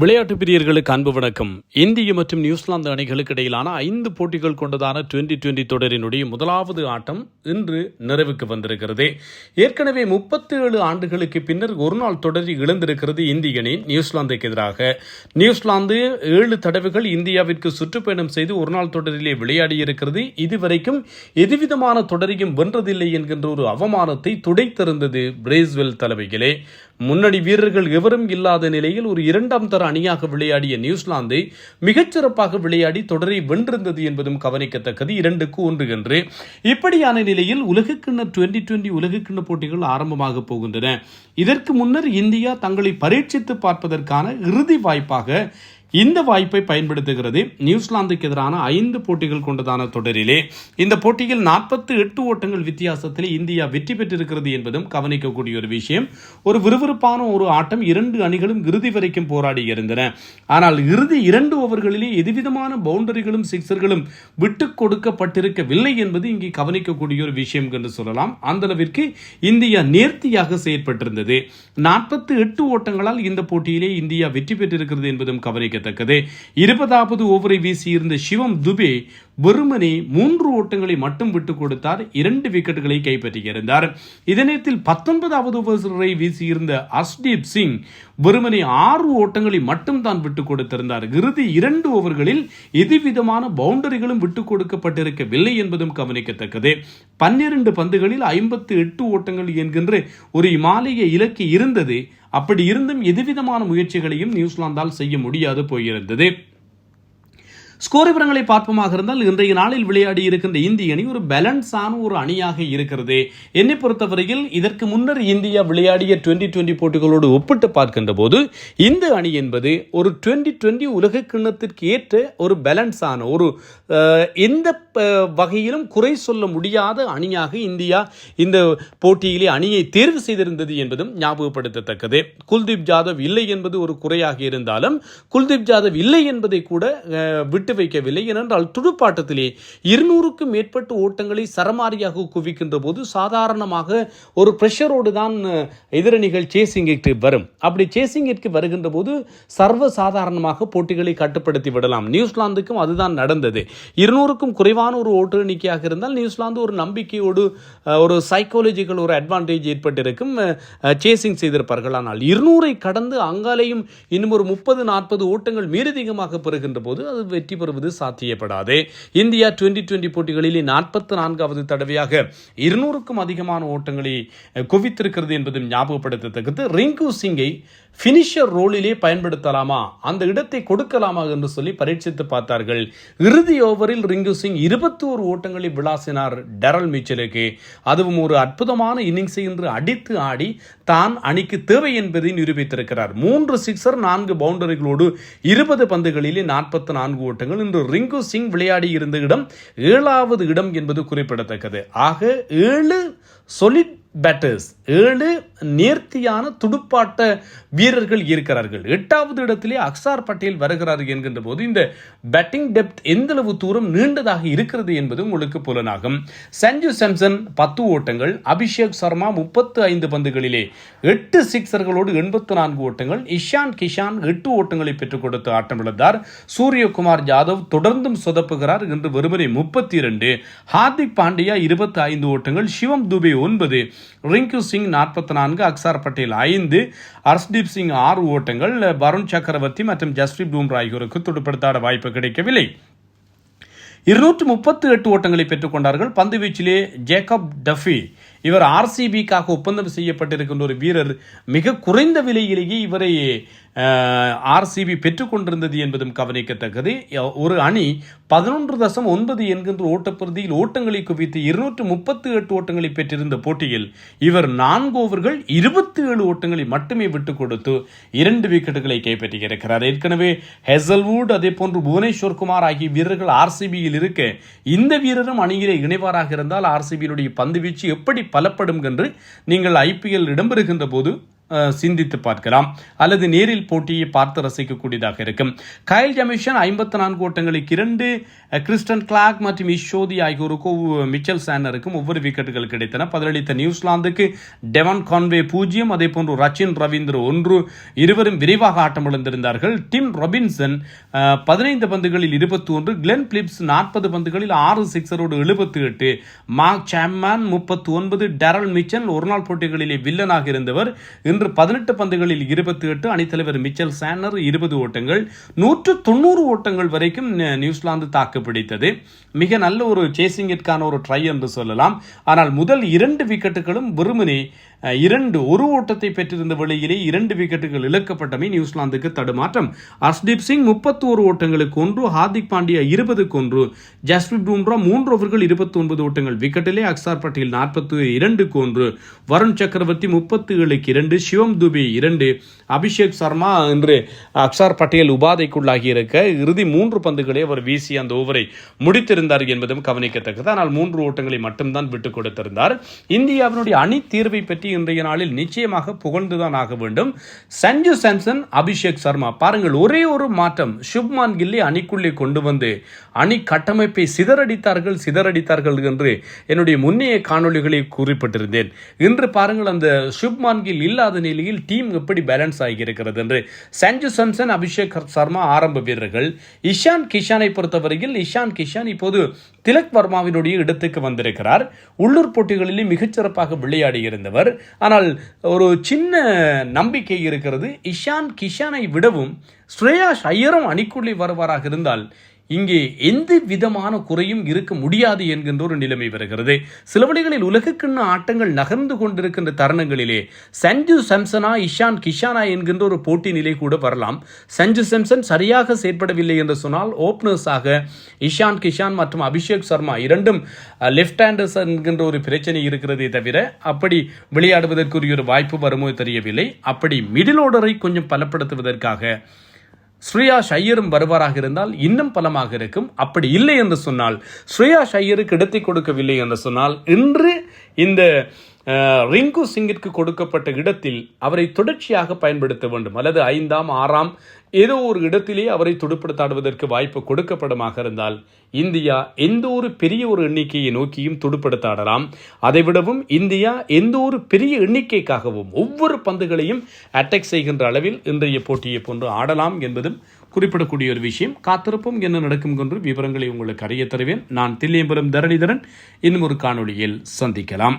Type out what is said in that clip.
விளையாட்டு பிரியர்களுக்கு அன்பு வணக்கம். இந்திய மற்றும் நியூசிலாந்து அணிகளுக்கு இடையிலான ஐந்து போட்டிகள் கொண்டதான டுவெண்டி டுவெண்டி தொடரினுடைய முதலாவது ஆட்டம் இன்று நிறைவுக்கு வந்திருக்கிறது. ஏற்கனவே முப்பத்தி ஏழு ஆண்டுகளுக்கு பின்னர் ஒரு நாள் தொடரில் இழந்திருக்கிறது இந்திய அணி நியூசிலாந்துக்கு எதிராக. நியூசிலாந்து ஏழு தடவைகள் இந்தியாவிற்கு சுற்றுப்பயணம் செய்து ஒரு நாள் தொடரிலே விளையாடி இருக்கிறது இதுவரைக்கும் எதுவிதமான தொடரையும் வென்றதில்லை என்கின்ற ஒரு அவமானத்தை துடைத்திருந்தது பிரேஸ்வெல் தலைமையிலே. முன்னணி வீரர்கள் எவரும் இல்லாத நிலையில் ஒரு இரண்டாம் தர அணியாக விளையாடிய நியூசிலாந்தை மிகச்சிறப்பாக விளையாடி தொடரை வென்றிருந்தது என்பதும் கவனிக்கத்தக்கது. இரண்டுக்கு ஒன்று என்று. இப்படியான நிலையில் உலகக்கிண்ண டுவெண்டி டுவெண்டி உலகக்கிண்ண போட்டிகள் ஆரம்பமாக போகின்றன. இதற்கு முன்னர் இந்தியா தங்களை பரீட்சித்து பார்ப்பதற்கான இறுதி வாய்ப்பாக இந்த வாய்ப்பை பயன்படுத்துகிறது. நியூசிலாந்துக்கு எதிரான ஐந்து போட்டிகள் கொண்டதான தொடரிலே இந்த போட்டியில் நாற்பத்தி எட்டு ஓட்டங்கள் வித்தியாசத்தில் இந்தியா வெற்றி பெற்றிருக்கிறது என்பதும் கவனிக்கக்கூடிய ஒரு விஷயம். ஒரு விறுவிறுப்பான ஒரு ஆட்டம் இரண்டு அணிகளும் இறுதி வரைக்கும் போராடி இருந்தன. ஆனால் இறுதி இரண்டு ஓவர்களிலே எதுவிதமான பவுண்டரிகளும் சிக்ஸர்களும் விட்டு கொடுக்கப்பட்டிருக்கவில்லை என்பது இங்கே கவனிக்கக்கூடிய ஒரு விஷயம் என்று சொல்லலாம். அந்த அளவிற்கு இந்தியா நேர்த்தியாக செயற்பட்டிருந்தது. நாற்பத்தி எட்டு ஓட்டங்களால் இந்த போட்டியிலே இந்தியா வெற்றி பெற்றிருக்கிறது என்பதும் கவனிக்க குறிப்பிடத்தக்கது இருபதாவது ஓவரை வீசியிருந்த சிவம் துபே வெறுமனே மூன்று ஓட்டங்களை மட்டும் விட்டுக் கொடுத்தார். இரண்டு விக்கெட்டுகளை கைப்பற்றியிருந்தார். இதனத்தில் பத்தொன்பதாவது ஓவர்ஸரை வீசியிருந்த அஸ்தீப் சிங் வெறுமனே ஆறு ஓட்டங்களை மட்டும் தான் விட்டுக் கொடுத்திருந்தார். இறுதி இரண்டு ஓவர்களில் எதுவிதமான பவுண்டரிகளும் விட்டுக் கொடுக்கப்பட்டிருக்கவில்லை என்பதும் கவனிக்கத்தக்கது. பன்னிரண்டு பந்துகளில் ஐம்பத்து எட்டு ஓட்டங்கள் என்கின்ற ஒரு இமாலய இலக்கு இருந்தது. அப்படி இருந்தும் எதுவிதமான முயற்சிகளையும் நியூசிலாந்தால் செய்ய முடியாது போயிருந்தது. ஸ்கோர் விவரங்களை பார்ப்போமாக இருந்தால் இன்றைய நாளில் விளையாடி இருக்கின்ற இந்திய அணி ஒரு பேலன்ஸான ஒரு அணியாக இருக்கிறது. என்னை பொறுத்தவரையில் இதற்கு முன்னர் இந்தியா விளையாடிய டுவெண்டி டுவெண்டி போட்டிகளோடு ஒப்பிட்டு பார்க்கின்ற போது இந்த அணி என்பது ஒரு டுவெண்டி டுவெண்டி உலக கிண்ணத்திற்கு ஏற்ற ஒரு பேலன்ஸான ஒரு எந்த வகையிலும் குறை சொல்ல முடியாத அணியாக இந்தியா இந்த போட்டியிலே அணியை தேர்வு செய்திருந்தது என்பதும் ஞாபகப்படுத்தத்தக்கது. குல்தீப் ஜாதவ் இல்லை என்பது ஒரு குறையாக இருந்தாலும் குல்தீப் ஜாதவ் இல்லை என்பதை கூட விட்டு விட்டு வைக்கவில்லை ஏனென்றால் துடுப்பாட்டத்திலே இருநூறுக்கும் மேற்பட்ட ஓட்டங்களை சரமாரியாக குவிக்கின்ற போது சாதாரணமாக ஒரு ப்ரெஷரோடு தான் எதிரணிகள் சேசிங்கிற்கு வரும். அப்படி சேசிங்கிற்கு வருகின்ற போது சர்வ சாதாரணமாக போட்டிகளை கட்டுப்படுத்தி விடலாம். நியூசிலாந்துக்கும் அதுதான் நடந்தது. இருநூறுக்கும் குறைவான ஒரு ஓட்டு எண்ணிக்கையாக இருந்தால் நியூசிலாந்து ஒரு நம்பிக்கையோடு ஒரு சைக்காலஜிக்கல் ஒரு அட்வான்டேஜ் ஏற்பட்டிருக்கும் சேசிங் செய்திருப்பார்கள். ஆனால் இருநூறை கடந்து அங்காலேயும் இன்னும் ஒரு முப்பது நாற்பது ஓட்டங்கள் மீறதிகமாக பெறுகின்ற போது அது வெற்றி பெறுவது சாத்தியப்படாது. இந்தியா டுவெண்டி டுவெண்டி போட்டிகளில் நாற்பத்தி நான்காவது தடவையாக இருநூறுக்கும் அதிகமான ஓட்டங்களை குவித்திருக்கிறது என்பதும் ஞாபகப்படுத்தத்தக்கது. ரிங்கு சிங்கை ஃபினிஷர் ரோலிலே பயன்படுத்தலாமா? அந்த இடத்தை கொடுக்கலாமா என்று சொல்லி பரீட்சித்து பார்த்தார்கள். இறுதி ஓவரில் ரிங்கு சிங் இருபத்தி ஒரு ஓட்டங்களை விளாசினார் டெரல் மிச்சலுக்கு. அதுவும் ஒரு அற்புதமான இன்னிங்ஸை இன்று அடித்து ஆடி தான் அணிக்கு தேவை என்பதை நிரூபித்திருக்கிறார். மூன்று சிக்ஸர் நான்கு பவுண்டரிகளோடு இருபது பந்துகளிலே நாற்பத்தி நான்கு ஓட்டங்கள் இன்று ரிங்கு சிங் விளையாடி இருந்த இடம் ஏழாவது இடம் என்பது குறிப்பிடத்தக்கது. ஆக ஏழு சொலிட் பேட்டர்ஸ் ஏழு நேர்த்தியான துடுப்பாட்ட வீரர்கள் இருக்கிறார்கள். எட்டாவது இடத்திலே அக்சார் பட்டேல் வருகிறார் என்கின்ற போது இந்த பேட்டிங் டெப்த் எந்தளவு தூரம் நீண்டதாக இருக்கிறது என்பது உங்களுக்கு புலனாகும். சஞ்சு சாம்சன் பத்து ஓட்டங்கள் அபிஷேக் சர்மா முப்பத்து ஐந்து பந்துகளிலே எட்டு சிக்ஸர்களோடு எண்பத்து நான்கு ஓட்டங்கள் இஷான் கிஷான் எட்டு ஓட்டங்களை பெற்றுக் கொடுத்து ஆட்டமிழந்தார். சூரியகுமார் ஜாதவ் தொடர்ந்தும் சொதப்புகிறார் என்று வெறுமனை முப்பத்தி இரண்டு ஹார்திக் பாண்டியா இருபத்தி ஐந்து ஓட்டங்கள் சிவம் துபே ஒன்பது. ரிங்கு சிங் நாற்பத்தி நான்கு அக்சார் பட்டேல் ஐந்து ஹர்ஷ்தீப் சிங் ஆறு ஓட்டங்கள் வருண் சக்கரவர்த்தி மற்றும் ஜஸ்பிரீத் பூம்ரா ஆகியோருக்கு துடுப்படுத்தாட வாய்ப்பு கிடைக்கவில்லை. இருநூற்று முப்பத்தி எட்டு ஓட்டங்களை பெற்றுக்கொண்டார்கள் பந்து வீச்சிலே ஜேக்கப் டஃபி இவர் ஆர்சிபிக்காக ஒப்பந்தம் செய்யப்பட்டிருக்கின்ற ஒரு வீரர் மிக குறைந்த விலையிலேயே இவரை ஆர்சிபி பெற்றுக்கொண்டிருந்தது என்பதும் கவனிக்கத்தக்கது. ஒரு அணி பதினொன்று தசம் ஒன்பது என்கின்ற ஓட்டப்பகுதியில் ஓட்டங்களை குவித்து இருநூற்று முப்பத்தி எட்டு ஓட்டங்களை பெற்றிருந்த போட்டியில் இவர் நான்கு ஓவர்கள் இருபத்தி ஏழு ஓட்டங்களை மட்டுமே விட்டுக் கொடுத்து இரண்டு விக்கெட்டுகளை கைப்பற்றியிருக்கிறார். ஏற்கனவே ஹெசல்வுட் அதே போன்று புவனேஸ்வர் குமார் ஆகிய வீரர்கள் ஆர்சிபியில் இருக்க இந்த வீரரும் அணியிலே இணைவாராக இருந்தால் ஆர்சிபியினுடைய பந்து வீச்சு எப்படி பலப்படும் என்று நீங்கள் ஐபிஎல் இடம்பெறுகின்ற போது சிந்தித்து பார்க்கலாம். அல்லது நேரில் போட்டியை பார்த்து ரசிக்கக்கூடியதாக இருக்கும். கயல் ஜமிஷன் ஐம்பத்தி நான்கு ஓட்டங்களுக்கு இரண்டு கிறிஸ்டன் கிளாக் மற்றும் இஷோதி ஆகியோருக்கும் மிச்சல் சேனருக்கும் ஒவ்வொரு விக்கெட்டுகள் கிடைத்தன. பதிலளித்த நியூசிலாந்துக்கு டெவன் கான்வே பூஜ்ஜியம் அதே போன்று ரச்சின் ரவீந்திர ஒன்று இருவரும் விரைவாக ஆட்டமிழந்திருந்தார்கள் டிம் ரொபின்சன் பதினைந்து பந்துகளில் இருபத்தி ஒன்று கிளென் பிலிப்ஸ் நாற்பது பந்துகளில் ஆறு சிக்ஸரோடு எழுபத்தி எட்டு மார்க் சாம்மான் முப்பத்தி ஒன்பது டெரல் மிச்சல் ஒருநாள் போட்டிகளிலே வில்லனாக இருந்தவர். இன்று பதினெட்டு பந்துகளில் இருபத்தி எட்டு அணித்தலைவர் மிச்சல் சானர் இருபது ஓட்டங்கள் நூற்று தொண்ணூறு ஓட்டங்கள் வரைக்கும் நியூசிலாந்து தாக்கு பிடித்தது. மிக நல்ல ஒரு சேசிங்கிற்கான ஒரு ட்ரை என்று சொல்லலாம். ஆனால் முதல் இரண்டு விக்கெட்டுகளும் வெறுமனே இரண்டு ஒரு ஓட்டத்தை பெற்றிருந்த வேளையிலே இரண்டு விக்கெட்டுகள் இழக்கப்பட்டமை நியூசிலாந்துக்கு தடுமாற்றம். ஹர்ஷ்தீப் சிங் முப்பத்தி ஒரு ஓட்டங்களுக்கு ஒன்று ஹார்திக் பாண்டியா இருபதுக்கு ஒன்று ஜஸ்பிரித் பும்ரா மூன்று ஓவர்கள் இருபத்தி ஒன்பது ஓட்டங்கள் விக்கெட்டிலே அக்சார் பட்டேல் நாற்பத்தி இரண்டுக்கு ஒன்று வருண் சக்கரவர்த்தி முப்பத்தி ஏழுக்கு இரண்டு சிவம் துபி இரண்டு அபிஷேக் சர்மா என்று அக்சார் பட்டேல் உபாதைக்குள்ளாகி இருக்க இறுதி மூன்று பந்துகளே அவர் வீசி அந்த ஓவரை முடித்திருந்தார் என்பதும் கவனிக்கத்தக்கது. ஆனால் மூன்று ஓட்டங்களை மட்டும்தான் விட்டுக் கொடுத்திருந்தார். இந்தியாவினுடைய அணி தீர்வை பற்றி இன்றைய நாளில் நிச்சயமாக புகழ்ந்துதான் ஆக வேண்டும். சஞ்சு சாம்சன் அபிஷேக் சர்மா. பாருங்கள் ஒரே ஒரு மாற்றம் சுப்மான் கில்லி அணிக்குள்ளே கொண்டு வந்து அணி கட்டமைப்பை சிதறடித்தார்கள் சிதறடித்தார்கள் என்று என்னுடைய முன்னைய காணொளிகளில் குறிப்பிட்டிருந்தேன். இன்று பாருங்கள் அந்த சுப்மான் கில் இல்லாத நிலையில் டீம் எப்படி பேலன்ஸ் ஆகியிருக்கிறது என்று. சஞ்சு சாம்சன் அபிஷேக் சர்மா ஆரம்ப வீரர்கள். இஷான் கிஷானை பொறுத்தவரையில் இஷான் கிஷான் இப்போது திலக் வர்மாவினுடைய இடத்துக்கு வந்திருக்கிறார். உள்ளூர் போட்டிகளிலே மிகச்சிறப்பாக விளையாடி இருந்தவர். ஆனால் ஒரு சின்ன நம்பிக்கை இருக்கிறது. இஷான் கிஷானை விடவும் ஸ்ரேயாஷ் ஐயரும் அணிக்குள்ளே வருவாராக இருந்தால் இங்கே எந்த விதமான குறையும் இருக்க முடியாது என்கின்ற ஒரு நிலைமை வருகிறது. சில வழிகளில் உலகக்கிண்ண ஆட்டங்கள் நகர்ந்து கொண்டிருக்கின்ற தருணங்களிலே சஞ்சு சம்சனா இஷான் கிஷானா என்கின்ற ஒரு போட்டி நிலை கூட வரலாம். சஞ்சு சம்சன் சரியாக செயற்படவில்லை என்று சொன்னால் ஓப்பனர்ஸாக இஷான் கிஷான் மற்றும் அபிஷேக் சர்மா இரண்டும் லெஃப்ட் ஹேண்டர்ஸ் என்கின்ற ஒரு பிரச்சனை இருக்கிறதே தவிர அப்படி விளையாடுவதற்குரிய ஒரு வாய்ப்பு வருமோ தெரியவில்லை. அப்படி மிடில் ஆர்டரை கொஞ்சம் பலப்படுத்துவதற்காக ஸ்ரேயா ஷையரும் வருவாராக இருந்தால் இன்னும் பலமாக இருக்கும். அப்படி இல்லை என்று சொன்னால் ஸ்ரேயா ஷையருக்கு இடத்தை கொடுக்கவில்லை என்று சொன்னால் இன்று இந்த ரிங்கு சிங்கிற்கு கொடுக்கப்பட்ட இடத்தில் அவரை தொடர்ச்சியாக பயன்படுத்த வேண்டும். அல்லது ஐந்தாம் ஆறாம் ஏதோ ஒரு இடத்திலே அவரை துடுப்படுத்தாடுவதற்கு வாய்ப்பு கொடுக்கப்படமாக இருந்தால் இந்தியா எந்த ஒரு பெரிய ஒரு எண்ணிக்கையை நோக்கியும் துடுப்படுத்தாடலாம். அதைவிடவும் இந்தியா எந்த ஒரு பெரிய எண்ணிக்கைக்காகவும் ஒவ்வொரு பந்துகளையும் அட்டாக் செய்கின்ற அளவில் இன்றைய போட்டியை போன்று ஆடலாம் என்பதும் குறிப்பிடக்கூடிய ஒரு விஷயம். காத்திருப்போம் என்ன நடக்கும் என்று விவரங்களை உங்களுக்கு அறிய தருவேன். நான் தில்லியம்புரம் தரணிதரன். இன்னும் ஒரு காணொளியில் சந்திக்கலாம்.